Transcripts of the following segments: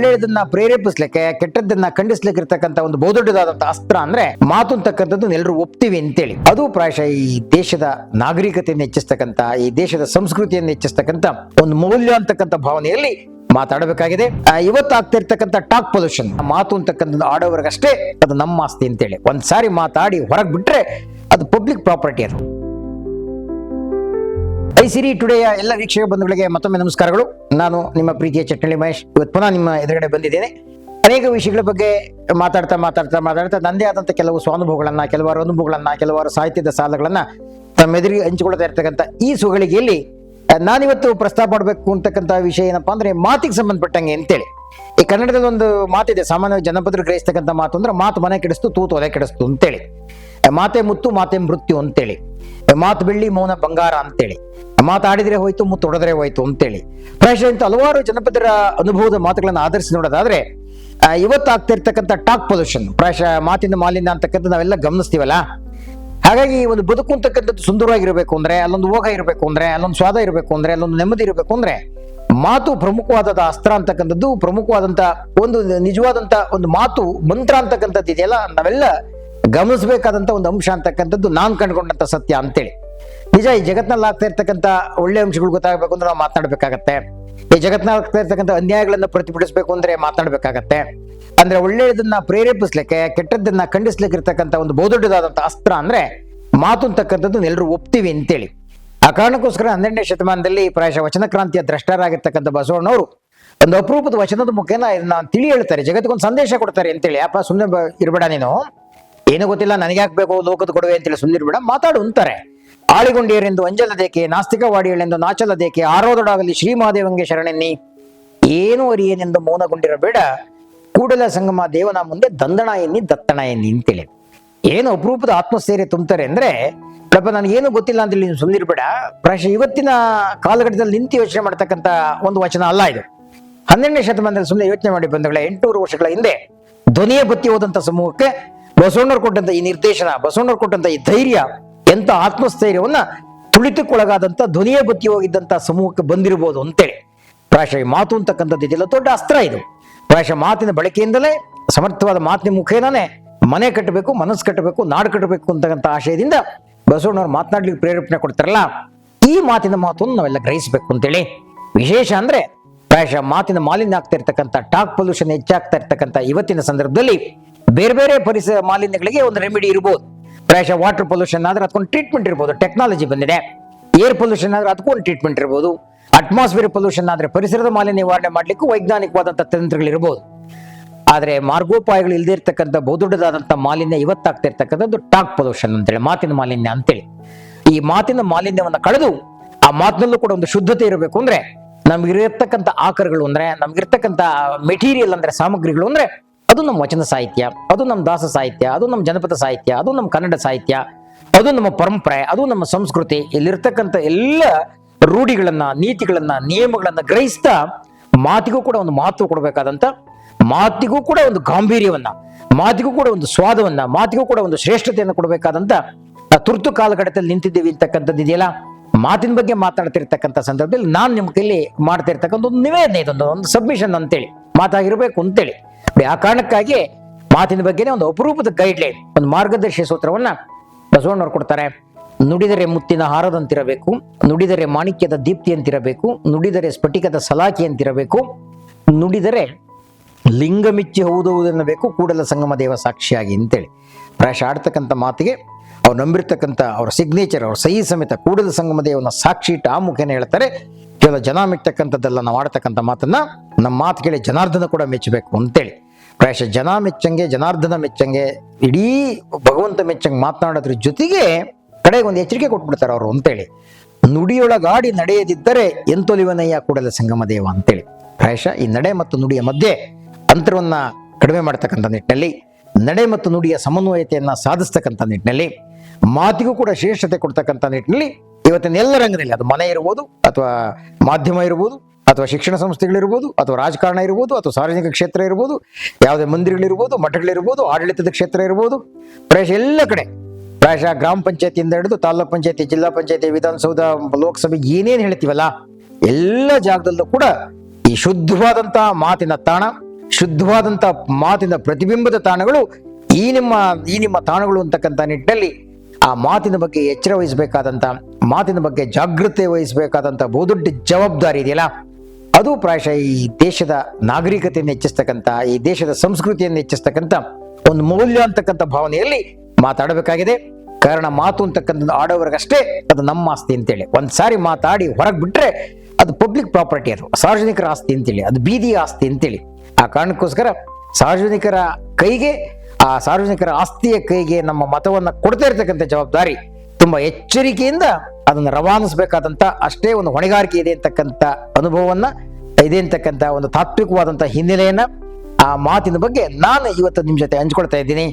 ಒಳ್ಳೆಯದನ್ನ ಪ್ರೇರೇಪಿಸ್ಲಿಕ್ಕೆ, ಕೆಟ್ಟದ್ದನ್ನ ಖಂಡಿಸ್ಲಿಕ್ಕೆ ಇರ್ತಕ್ಕಂಥ ಒಂದು ಬಹುದೊಡ್ಡದಾದಂತ ಅಸ್ತ್ರ ಅಂದ್ರೆ ಮಾತು ಅಂತಕ್ಕಂಥದ್ದು ಎಲ್ಲರೂ ಒಪ್ತೀವಿ ಅಂತೇಳಿ. ಅದು ಪ್ರಾಯಶಃ ಈ ದೇಶದ ನಾಗರಿಕತೆಯನ್ನು ಹೆಚ್ಚಿಸ್ತಕ್ಕಂಥ, ಈ ದೇಶದ ಸಂಸ್ಕೃತಿಯನ್ನು ಹೆಚ್ಚಿಸ್ತಕ್ಕಂಥ ಒಂದು ಮೌಲ್ಯ ಅಂತಕ್ಕಂಥ ಭಾವನೆಯಲ್ಲಿ ಮಾತಾಡಬೇಕಾಗಿದೆ. ಇವತ್ತು ಆಗ್ತಾ ಇರ್ತಕ್ಕಂಥ ಟಾಕ್ ಪೊಲ್ಯೂಷನ್ ಮಾತು ಅಂತಕ್ಕಂಥದ್ದು ಆಡೋವರೆಗಷ್ಟೇ ಅದು ನಮ್ಮ ಆಸ್ತಿ ಅಂತೇಳಿ. ಒಂದ್ಸಾರಿ ಮಾತಾಡಿ ಹೊರಗೆ ಬಿಟ್ರೆ ಅದು ಪಬ್ಲಿಕ್ ಪ್ರಾಪರ್ಟಿ ಅದು. ಐ ಸಿರಿ ಟುಡೆಯ ಎಲ್ಲ ವೀಕ್ಷಕ ಬಂಧುಗಳಿಗೆ ಮತ್ತೊಮ್ಮೆ ನಮಸ್ಕಾರಗಳು. ನಾನು ನಿಮ್ಮ ಪ್ರೀತಿಯ ಚಟ್ನಳ್ಳಿ ಮಹೇಶ್. ಇವತ್ತು ಪುನಃ ನಿಮ್ಮ ಎದುರುಗಡೆ ಬಂದಿದ್ದೇನೆ. ಅನೇಕ ವಿಷಯಗಳ ಬಗ್ಗೆ ಮಾತಾಡ್ತಾ ಮಾತಾಡ್ತಾ ಮಾತಾಡ್ತಾ ನಂದೇ ಆದಂಥ ಕೆಲವು ಸ್ವಾನುಭವಗಳನ್ನ, ಕೆಲವಾರು ಅನುಭವಗಳನ್ನ, ಕೆಲವಾರು ಸಾಹಿತ್ಯದ ಸಾಲಗಳನ್ನ ತಮ್ಮ ಎದುರಿಗೆ ಹಂಚಿಕೊಳ್ತಾ ಇರ್ತಕ್ಕಂಥ ಈ ಸುಗಳಿಗೆಯಲ್ಲಿ ನಾನಿವತ್ತು ಪ್ರಸ್ತಾಪ ಮಾಡಬೇಕು ಅಂತಕ್ಕಂಥ ವಿಷಯ ಏನಪ್ಪಾ ಅಂದ್ರೆ ಮಾತಿಗೆ ಸಂಬಂಧಪಟ್ಟಂಗೆ ಅಂತೇಳಿ. ಈ ಕನ್ನಡದಲ್ಲಿ ಒಂದು ಮಾತಿದೆ ಸಾಮಾನ್ಯ ಜನಪದರು ಗ್ರಹಿಸ್ತಕ್ಕಂಥ ಮಾತು ಅಂದ್ರೆ ಮಾತು ಮನೆ ಕೆಡಿಸ್ತು, ತೂತು ಒಲೆ ಕೆಡಿಸ್ತು ಅಂತೇಳಿ. ಮಾತೆ ಮುತ್ತು, ಮಾತೆ ಮೃತ್ಯು ಅಂತೇಳಿ. ಮಾತು ಬೆಳ್ಳಿ ಮೌನ ಬಂಗಾರ ಅಂತೇಳಿ. ಮಾತಾಡಿದ್ರೆ ಹೋಯ್ತು ಮುತ್ತು ಹೊಡೆದ್ರೆ ಹೋಯ್ತು ಅಂತೇಳಿ. ಪ್ರಾಯಶಃ ಇಂಥ ಹಲವಾರು ಜನಪದರ ಅನುಭವದ ಮಾತುಗಳನ್ನು ಆಧರಿಸಿ ನೋಡೋದಾದ್ರೆ ಇವತ್ತು ಆಗ್ತಾ ಇರ್ತಕ್ಕಂಥ ಟಾಕ್ ಪೊಲ್ಯೂಷನ್ ಪ್ರಾಯಶಃ ಮಾತಿನ ಮಾಲಿನ್ಯ ಅಂತಕ್ಕಂಥ ನಾವೆಲ್ಲ ಗಮನಿಸ್ತೀವಲ್ಲ? ಹಾಗಾಗಿ ಒಂದು ಬದುಕು ಅಂತಕ್ಕಂಥದ್ದು ಸುಂದರವಾಗಿರಬೇಕು ಅಂದ್ರೆ, ಅಲ್ಲೊಂದು ಹೋಗ ಇರಬೇಕು ಅಂದ್ರೆ, ಅಲ್ಲೊಂದು ಸ್ವಾದ ಇರಬೇಕು ಅಂದ್ರೆ, ಅಲ್ಲೊಂದು ನೆಮ್ಮದಿ ಇರಬೇಕು ಅಂದ್ರೆ, ಮಾತು ಪ್ರಮುಖವಾದ ಅಸ್ತ್ರ ಅಂತಕ್ಕಂಥದ್ದು ಪ್ರಮುಖವಾದಂತ ಒಂದು ನಿಜವಾದಂತ ಒಂದು ಮಾತು, ಮಂತ್ರ ಅಂತಕ್ಕಂಥದ್ದು ಇದೆಯಲ್ಲ, ನಾವೆಲ್ಲ ಗಮನಿಸಬೇಕಾದಂತ ಒಂದು ಅಂಶ ಅಂತಕ್ಕಂಥದ್ದು ನಾನು ಕಂಡುಕೊಂಡಂಥ ಸತ್ಯ ಅಂತೇಳಿ. ನಿಜ, ಈ ಜಗತ್ನಲ್ಲಿ ಆಗ್ತಾ ಇರ್ತಕ್ಕಂಥ ಒಳ್ಳೆ ಅಂಶಗಳು ಗೊತ್ತಾಗಬೇಕು ಅಂದ್ರೆ ನಾವು ಮಾತನಾಡ್ಬೇಕಾಗತ್ತೆ. ಈ ಜಗತ್ನಲ್ಲಿ ಆಗ್ತಾ ಇರ್ತಕ್ಕಂಥ ಅನ್ಯಾಯಗಳನ್ನ ಪ್ರತಿಭಟಿಸಬೇಕು ಅಂದ್ರೆ ಮಾತನಾಡ್ಬೇಕಾಗತ್ತೆ. ಅಂದ್ರೆ ಒಳ್ಳೆಯದನ್ನ ಪ್ರೇರೇಪಿಸ್ಲಿಕ್ಕೆ, ಕೆಟ್ಟದ್ದನ್ನ ಖಂಡಿಸ್ಲಿಕ್ಕೆ ಇರ್ತಕ್ಕಂಥ ಒಂದು ಬಹುದೊಡ್ಡದಾದಂಥ ಅಸ್ತ್ರ ಅಂದ್ರೆ ಮಾತು ಅಂತಕ್ಕಂಥದ್ದು ಎಲ್ಲರೂ ಒಪ್ತೀವಿ ಅಂತೇಳಿ. ಆ ಕಾರಣಕ್ಕೋಸ್ಕರ ಹನ್ನೆರಡನೇ ಶತಮಾನದಲ್ಲಿ ಪ್ರಾಯಶಃ ವಚನ ಕ್ರಾಂತಿಯ ದ್ರಷ್ಟರಾಗಿರ್ತಕ್ಕಂಥ ಬಸವಣ್ಣವರು ಒಂದು ಅಪರೂಪದ ವಚನದ ಮುಖೇನ ಇದನ್ನ ತಿಳಿ ಹೇಳ್ತಾರೆ ಜಗತ್ತಿಗೊಂದು ಸಂದೇಶ ಕೊಡ್ತಾರೆ ಅಂತೇಳಿ. ಅಪ್ಪ ಸುಮ್ಮನೆ ಇರಬೇಡ ನೀನು. ಏನು ಗೊತ್ತಿಲ್ಲ, ನನಗೆ ಹಾಕ್ಬೇಕು ಲೋಕದ ಕೊಡುವೆ ಅಂತೇಳಿ ಬೇಡ, ಮಾತಾಡು ಅಂತಾರೆ. ಆಳಿಗೊಂಡಿಯರೆಂದು ಅಂಜಲದೇಕೆ ನಾಸ್ತಿಕವಾಡಿಯಳೆಂದು ನಾಚಲದೇಕೆ ಆರೋದೊಡಾಗಲಿ ಶ್ರೀ ಮಹಾದೇವಂಗೆ ಶರಣೆನ್ನಿ. ಏನು ಅರಿಯೇನೆಂದು ಮೌನಗೊಂಡಿರಬೇಡ ಕೂಡಲ ಸಂಗಮ ದೇವನ ಮುಂದೆ ದಂದಣ ಎನ್ನಿ, ದತ್ತಣ ಎನ್ನಿ ಅಂತೇಳಿ. ಏನು ಅಪರೂಪದ ಆತ್ಮಸ್ಥೈರ್ಯ ತುಂಬ್ತಾರೆ ಅಂದ್ರೆ, ಪ್ರಭ ನನಗೇನು ಗೊತ್ತಿಲ್ಲ ಅಂತೇಳಿ ನೀನು ಸುಂದಿರ್ಬೇಡ ಪ್ರಾಯಶಃ ಇವತ್ತಿನ ಕಾಲಘಟ್ಟದಲ್ಲಿ ನಿಂತು ಯೋಚನೆ ಮಾಡ್ತಕ್ಕಂಥ ಒಂದು ವಚನ ಅಲ್ಲ ಇದು. ಹನ್ನೆರಡನೇ ಶತಮಾನದಲ್ಲಿ ಸುಮ್ಮನೆ ಯೋಚನೆ ಮಾಡಿ ಬಂದಗಳ ಎಂಟುನೂರು ವರ್ಷಗಳ ಹಿಂದೆ ಧ್ವನಿಯ ಬತ್ತಿ ಹೋದಂತ ಸಮೂಹಕ್ಕೆ ಬಸವಣ್ಣರು ಕೊಟ್ಟಂತ ಈ ನಿರ್ದೇಶನ ಬಸವಣ್ಣರು ಕೊಟ್ಟಂತ ಈ ಧೈರ್ಯ ಎಂತ ಆತ್ಮಸ್ಥೈರ್ಯವನ್ನ ತುಳಿತಕ್ಕೊಳಗಾದಂತ ಧ್ವನಿಯೇ ಬತ್ತಿ ಹೋಗಿದ್ದಂತ ಸಮೂಹಕ್ಕೆ ಬಂದಿರಬಹುದು ಅಂತೇಳಿ. ಪ್ರಾಯಶಃ ಮಾತು ಅಂತಕ್ಕಂಥದ್ದು ಇದೆಲ್ಲ ದೊಡ್ಡ ಅಸ್ತ್ರ ಇದು. ಪ್ರಾಯಶಃ ಮಾತಿನ ಬಳಕೆಯಿಂದಲೇ, ಸಮರ್ಥವಾದ ಮಾತಿನ ಮುಖೇನನೇ ಮನೆ ಕಟ್ಟಬೇಕು, ಮನಸ್ಸು ಕಟ್ಟಬೇಕು, ನಾಡು ಕಟ್ಟಬೇಕು ಅಂತಕ್ಕಂಥ ಆಶಯದಿಂದ ಬಸವಣ್ಣವ್ರು ಮಾತನಾಡ್ಲಿಕ್ಕೆ ಪ್ರೇರೇಪಣೆ ಕೊಡ್ತಾರಲ್ಲ, ಈ ಮಾತಿನ ಮಾತನ್ನು ನಾವೆಲ್ಲ ಗ್ರಹಿಸಬೇಕು ಅಂತೇಳಿ. ವಿಶೇಷ ಅಂದ್ರೆ ಪ್ರಾಯಶಃ ಮಾತಿನ ಮಾಲಿನ್ಯ ಆಗ್ತಾ ಇರ್ತಕ್ಕಂಥ ಟಾಕ್ ಪೊಲ್ಯೂಷನ್ ಹೆಚ್ಚಾಗ್ತಾ ಇರ್ತಕ್ಕಂಥ ಇವತ್ತಿನ ಸಂದರ್ಭದಲ್ಲಿ ಬೇರೆ ಬೇರೆ ಪರಿಸರ ಮಾಲಿನ್ಯಗಳಿಗೆ ಒಂದು ರೆಮಿಡಿ ಇರಬಹುದು ಪ್ರಾಯಶಃ ವಾಟರ್ ಪೊಲ್ಯೂಷನ್ ಆದ್ರೆ ಅದಕ್ಕೊಂದು ಟ್ರೀಟ್ಮೆಂಟ್ ಇರ್ಬೋದು. ಟೆಕ್ನಾಲಜಿ ಬಂದಿದೆ. ಏರ್ ಪೊಲ್ಯೂಷನ್ ಆದ್ರೆ ಅದಕ್ಕೊಂದು ಟ್ರೀಟ್ಮೆಂಟ್ ಇರ್ಬೋದು. ಅಟ್ಮಾಸ್ಫಿಯರ್ ಪೊಲ್ಯೂಷನ್ ಆದ್ರೆ ಪರಿಸರದ ಮಾಲಿನ್ಯ ನಿವಾರಣೆ ಮಾಡ್ಲಿಕ್ಕೂ ವೈಜ್ಞಾನಿಕವಾದಂತಹ ತಂತ್ರಗಳಿರ್ಬೋದು. ಆದರೆ ಮಾರ್ಗೋಪಾಯಗಳು ಇಲ್ಲದೆ ಇರ್ತಕ್ಕಂಥ ಬಹುದೊಡ್ಡದಾದಂಥ ಮಾಲಿನ್ಯ ಇವತ್ತಾಗ್ತಾ ಇರ್ತಕ್ಕಂಥದ್ದು ಟಾಕ್ ಪೊಲ್ಯೂಷನ್ ಅಂತೇಳಿ, ಮಾತಿನ ಮಾಲಿನ್ಯ ಅಂತೇಳಿ. ಈ ಮಾತಿನ ಮಾಲಿನ್ಯವನ್ನು ಕಳೆದು ಆ ಮಾತಿನಲ್ಲೂ ಕೂಡ ಒಂದು ಶುದ್ಧತೆ ಇರಬೇಕು ಅಂದ್ರೆ ನಮ್ಗಿರತಕ್ಕಂಥ ಆಕರಗಳು ಅಂದ್ರೆ ನಮ್ಗಿರ್ತಕ್ಕಂಥ ಮೆಟೀರಿಯಲ್ ಅಂದ್ರೆ, ಸಾಮಗ್ರಿಗಳು ಅಂದ್ರೆ ಅದು ನಮ್ಮ ವಚನ ಸಾಹಿತ್ಯ, ಅದು ನಮ್ಮ ದಾಸ ಸಾಹಿತ್ಯ, ಅದು ನಮ್ಮ ಜನಪದ ಸಾಹಿತ್ಯ, ಅದು ನಮ್ಮ ಕನ್ನಡ ಸಾಹಿತ್ಯ, ಅದು ನಮ್ಮ ಪರಂಪರೆ, ಅದು ನಮ್ಮ ಸಂಸ್ಕೃತಿ, ಇಲ್ಲಿರ್ತಕ್ಕಂಥ ಎಲ್ಲ ರೂಢಿಗಳನ್ನ, ನೀತಿಗಳನ್ನ, ನಿಯಮಗಳನ್ನ ಗ್ರಹಿಸ್ತಾ ಮಾತಿಗೂ ಕೂಡ ಒಂದು ಮಹತ್ವ ಕೊಡಬೇಕಾದಂತ, ಮಾತಿಗೂ ಕೂಡ ಒಂದು ಗಾಂಭೀರ್ಯವನ್ನ, ಮಾತಿಗೂ ಕೂಡ ಒಂದು ಸ್ವಾದವನ್ನ, ಮಾತಿಗೂ ಕೂಡ ಒಂದು ಶ್ರೇಷ್ಠತೆಯನ್ನು ಕೊಡಬೇಕಾದಂತ ತುರ್ತು ಕಾಲಘಟ್ಟದಲ್ಲಿ ನಿಂತಿದ್ದೀವಿ ಅಂತಕ್ಕಂಥದ್ದು ಇದೆಯಲ್ಲ? ಮಾತಿನ ಬಗ್ಗೆ ಮಾತಾಡ್ತಿರ್ತಕ್ಕಂಥ ಸಂದರ್ಭದಲ್ಲಿ ನಾನು ನಿಮ್ಮ ಕೈಲಿ ಮಾಡ್ತಾ ಇರ್ತಕ್ಕಂಥ ಒಂದು ನಿವೇದನೆ, ಇದೊಂದು ಒಂದು ಸಬ್ಮಿಷನ್ ಅಂತೇಳಿ, ಮಾತಾಗಿರ್ಬೇಕು ಅಂತೇಳಿ. ಆ ಕಾರಣಕ್ಕಾಗಿ ಮಾತಿನ ಬಗ್ಗೆನೇ ಒಂದು ಅಪರೂಪದ ಗೈಡ್ಲೈನ್ ಒಂದು ಮಾರ್ಗದರ್ಶಿ ಸೂತ್ರವನ್ನ ಬಸವಣ್ಣವ್ರು ಕೊಡ್ತಾರೆ. ನುಡಿದರೆ ಮುತ್ತಿನ ಹಾರದಂತಿರಬೇಕು, ನುಡಿದರೆ ಮಾಣಿಕ್ಯದ ದೀಪ್ತಿಯಂತಿರಬೇಕು, ನುಡಿದರೆ ಸ್ಫಟಿಕದ ಸಲಾಖಿ ಅಂತಿರಬೇಕು ನುಡಿದರೆ ಲಿಂಗಮಿಚ್ಚಿ ಹೌದುವುದೆನ್ನಬೇಕು ಕೂಡಲ ಸಂಗಮ ದೇವ ಸಾಕ್ಷಿಯಾಗಿ ಅಂತೇಳಿ. ಪ್ರಾಯಶಃ ಆಡ್ತಕ್ಕಂಥ ಮಾತಿಗೆ ಅವ್ರು ನಂಬಿರ್ತಕ್ಕಂಥ ಅವ್ರ ಸಿಗ್ನೇಚರ್ ಅವ್ರ ಸಹಿ ಸಮೇತ ಕೂಡಲ ಸಂಗಮ ದೇವನ ಸಾಕ್ಷಿ ಇಟ್ಟು ಆ ಮುಖೇನ ಹೇಳ್ತಾರೆ. ಕೆಲವು ಜನ ಮೆಚ್ಚತಕ್ಕಂಥದ್ದೆಲ್ಲ ನಾವು ಆಡ್ತಕ್ಕಂಥ ಮಾತನ್ನ ನಮ್ಮ ಮಾತು ಕೇಳಿ ಜನಾರ್ದನ ಕೂಡ ಮೆಚ್ಚಬೇಕು ಅಂತೇಳಿ. ಪ್ರಾಯಶಃ ಜನ ಮೆಚ್ಚಂಗೆ, ಜನಾರ್ದನ ಮೆಚ್ಚಂಗೆ, ಇಡೀ ಭಗವಂತ ಮೆಚ್ಚಂಗೆ ಮಾತನಾಡೋದ್ರ ಜೊತೆಗೆ ಕಡೆಗೆ ಒಂದು ಎಚ್ಚರಿಕೆ ಕೊಟ್ಬಿಡ್ತಾರೆ ಅವರು ಅಂತೇಳಿ. ನುಡಿಯೊಳಗಾಡಿ ನಡೆಯದಿದ್ದರೆ ಎಂತೊಲಿವನಯ್ಯ ಕೂಡಲ ಸಂಗಮ ದೇವ ಅಂತೇಳಿ. ಪ್ರಾಯಶಃ ಈ ನಡೆ ಮತ್ತು ನುಡಿಯ ಮಧ್ಯೆ ಅಂತರವನ್ನ ಕಡಿಮೆ ಮಾಡ್ತಕ್ಕಂಥ ನಿಟ್ಟಿನಲ್ಲಿ, ನಡೆ ಮತ್ತು ನುಡಿಯ ಸಮನ್ವಯತೆಯನ್ನ ಸಾಧಿಸ್ತಕ್ಕಂಥ ನಿಟ್ಟಿನಲ್ಲಿ, ಮಾತಿಗೂ ಕೂಡ ಶ್ರೇಷ್ಠತೆ ಕೊಡ್ತಕ್ಕಂಥ ನಿಟ್ಟಿನಲ್ಲಿ ಇವತ್ತಿನ ಎಲ್ಲ ರಂಗದಲ್ಲಿ ಅದು ಮನೆ ಇರ್ಬೋದು ಅಥವಾ ಮಾಧ್ಯಮ ಇರ್ಬೋದು ಅಥವಾ ಶಿಕ್ಷಣ ಸಂಸ್ಥೆಗಳಿರ್ಬೋದು, ಅಥವಾ ರಾಜಕಾರಣ ಇರ್ಬೋದು, ಅಥವಾ ಸಾರ್ವಜನಿಕ ಕ್ಷೇತ್ರ ಇರ್ಬೋದು, ಯಾವುದೇ ಮಂದಿರಗಳಿರ್ಬೋದು, ಮಠಗಳಿರ್ಬೋದು, ಆಡಳಿತದ ಕ್ಷೇತ್ರ ಇರ್ಬೋದು ಪ್ರಾಯಶಃ ಎಲ್ಲ ಕಡೆ. ಪ್ರಾಯಶಃ ಗ್ರಾಮ ಪಂಚಾಯತಿಯಿಂದ ಹಿಡಿದು ತಾಲೂಕ್ ಪಂಚಾಯತಿ, ಜಿಲ್ಲಾ ಪಂಚಾಯತಿ, ವಿಧಾನಸೌಧ, ಲೋಕಸಭೆ ಏನೇನು ಹೇಳ್ತೀವಲ್ಲ, ಎಲ್ಲ ಜಾಗದಲ್ಲೂ ಕೂಡ ಈ ಶುದ್ಧವಾದಂತಹ ಮಾತಿನ ತಾಣ ಶುದ್ಧವಾದಂಥ ಮಾತಿನ ಪ್ರತಿಬಿಂಬದ ತಾಣಗಳು ಈ ನಿಮ್ಮ ಈ ನಿಮ್ಮ ತಾಣಗಳು ಅಂತಕ್ಕಂಥ ನಿಟ್ಟಿನಲ್ಲಿ ಆ ಮಾತಿನ ಬಗ್ಗೆ ಎಚ್ಚರ ವಹಿಸಬೇಕಾದಂಥ ಮಾತಿನ ಬಗ್ಗೆ ಜಾಗೃತೆ ವಹಿಸಬೇಕಾದಂಥ ಬಹುದೊಡ್ಡ ಜವಾಬ್ದಾರಿ ಇದೆಯಲ್ಲ. ಅದು ಪ್ರಾಯಶಃ ಈ ದೇಶದ ನಾಗರಿಕತೆಯನ್ನು ಹೆಚ್ಚಿಸ್ತಕ್ಕಂಥ, ಈ ದೇಶದ ಸಂಸ್ಕೃತಿಯನ್ನು ಹೆಚ್ಚಿಸ್ತಕ್ಕಂಥ ಒಂದು ಮೌಲ್ಯ ಅಂತಕ್ಕಂಥ ಭಾವನೆಯಲ್ಲಿ ಮಾತಾಡಬೇಕಾಗಿದೆ. ಕಾರಣ ಮಾತು ಅಂತಕ್ಕಂಥದ್ದು ಆಡೋವರೆಗಷ್ಟೇ ಅದು ನಮ್ಮ ಆಸ್ತಿ ಅಂತೇಳಿ. ಒಂದು ಸಾರಿ ಮಾತಾಡಿ ಹೊರಗೆ ಬಿಟ್ಟರೆ ಅದು ಪಬ್ಲಿಕ್ ಪ್ರಾಪರ್ಟಿ ಅದು, ಸಾರ್ವಜನಿಕರ ಆಸ್ತಿ ಅಂತೇಳಿ, ಅದು ಬೀದಿ ಆಸ್ತಿ ಅಂತೇಳಿ. ಆ ಕಾರಣಕ್ಕೋಸ್ಕರ ಸಾರ್ವಜನಿಕರ ಕೈಗೆ, ಆ ಸಾರ್ವಜನಿಕರ ಆಸ್ತಿಯ ಕೈಗೆ ನಮ್ಮ ಮತವನ್ನು ಕೊಡ್ತಾ ಇರತಕ್ಕಂಥ ಜವಾಬ್ದಾರಿ ತುಂಬಾ ಎಚ್ಚರಿಕೆಯಿಂದ ಅದನ್ನು ರವಾನಿಸಬೇಕಾದಂಥ ಅಷ್ಟೇ ಒಂದು ಹೊಣೆಗಾರಿಕೆ ಇದೆ ಅಂತಕ್ಕಂಥ ಅನುಭವವನ್ನ, ಇದೆ ಅಂತಕ್ಕಂಥ ಒಂದು ತಾತ್ವಿಕವಾದಂಥ ಹಿನ್ನೆಲೆಯನ್ನು ಆ ಮಾತಿನ ಬಗ್ಗೆ ನಾನು ಇವತ್ತು ನಿಮ್ಮ ಜೊತೆ ಹಂಚ್ಕೊಳ್ತಾ ಇದ್ದೀನಿ.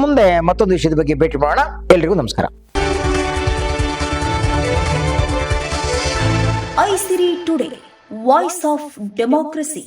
ಮುಂದೆ ಮತ್ತೊಂದು ವಿಷಯದ ಬಗ್ಗೆ ಭೇಟಿ ಮಾಡೋಣ. ಎಲ್ರಿಗೂ ನಮಸ್ಕಾರ. Isiri today voice of democracy